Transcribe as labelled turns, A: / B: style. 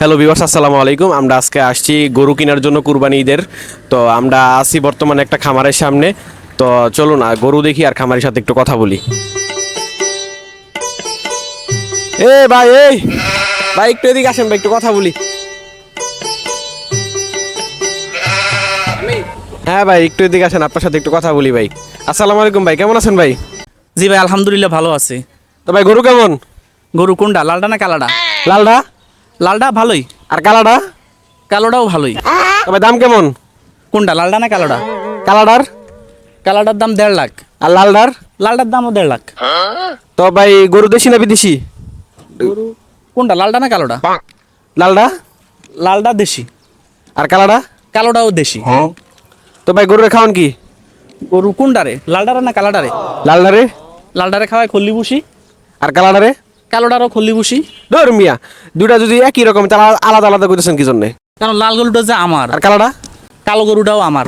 A: Hello বিবাস আসসালামু আলাইকুম। আমরা আজকে আসছি গরু কেনার জন্য কুরবানি ঈদের। তো আমরা আছি বর্তমানে একটা খামারের সামনে। তো চলুন গরু দেখি আর খামারের সাথে একটু কথা বলি। এ ভাই এই ভাই একটু এদিকে আসেন ভাই একটু কথা বলি। হ্যাঁ ভাই একটু এদিকে আসেন আপনার সাথে একটু কথা বলি ভাই। আসসালামু আলাইকুম ভাই কেমন আছেন ভাই?
B: জি ভাই আলহামদুলিল্লাহ ভালো আছে।
A: তো ভাই গরু কেমন?
B: গরু কোনটা লালটা না কালাডা?
A: লালডা?
B: লালটা ভালোই।
A: আর কালাডা?
B: কালোটাও ভালোই।
A: তবে দাম কেমন?
B: কোনটা লালটা না কালোটা
A: কালাডার?
B: কালাটার দাম দেড় লাখ।
A: আর লালডার?
B: লালটার দামও দেড় লাখ।
A: তো ভাই গরু দেশি না বিদেশি?
B: কোনটা লালটা না কালোটা
A: লালডা?
B: লালটা দেশি।
A: আর কালাডা?
B: কালোটাও দেশি।
A: তো ভাই গরুরে খাওয়ান কি?
B: গরু কোনটারে লালডারে না কালাডারে?
A: লালডারে?
B: লালডারে খাওয়ায় খল্লি বুসি
A: আর কালাডারে?
B: কালোটারও খল্লি বসি
A: ধর মিয়া দুটা যদি একই রকম তাহলে আলাদা আলাদা করতেছেন কি জন্য
B: কারণ লাল গরুটা যে আমার।
A: আর কালোটা?
B: কালো গরুটাও আমার।